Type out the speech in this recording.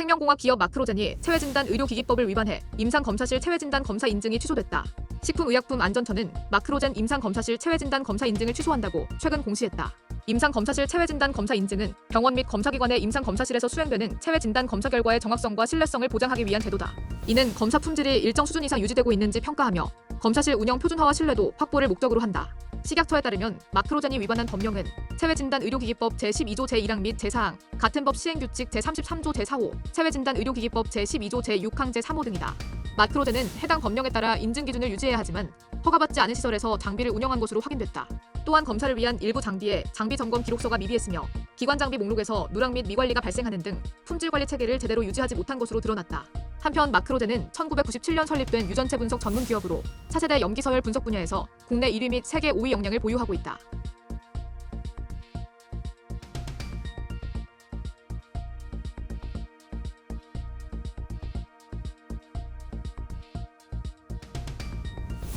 생명공학 기업 마크로젠이 체외진단 의료기기법을 위반해 임상검사실 체외진단 검사 인증이 취소됐다. 식품의약품안전처는 마크로젠 임상검사실 체외진단 검사 인증을 취소한다고 최근 공시했다. 임상검사실 체외진단 검사 인증은 병원 및 검사기관의 임상검사실에서 수행되는 체외진단 검사 결과의 정확성과 신뢰성을 보장하기 위한 제도다. 이는 검사 품질이 일정 수준 이상 유지되고 있는지 평가하며 검사실 운영 표준화와 신뢰도 확보를 목적으로 한다. 식약처에 따르면 마크로젠이 위반한 법령은 체외진단 의료기기법 제12조 제1항 및 제4항, 같은 법 시행규칙 제33조 제4호, 체외진단 의료기기법 제12조 제6항 제3호 등이다. 마크로젠은 해당 법령에 따라 인증 기준을 유지해야 하지만 허가받지 않은 시설에서 장비를 운영한 것으로 확인됐다. 또한 검사를 위한 일부 장비에 장비 점검 기록서가 미비했으며 기관 장비 목록에서 누락 및 미관리가 발생하는 등 품질 관리 체계를 제대로 유지하지 못한 것으로 드러났다. 한편 마크로젠은 1997년 설립된 유전체 분석 전문 기업으로 차세대 염기 서열 분석 분야에서 국내 1위 및 세계 5위 역량을 보유하고 있다.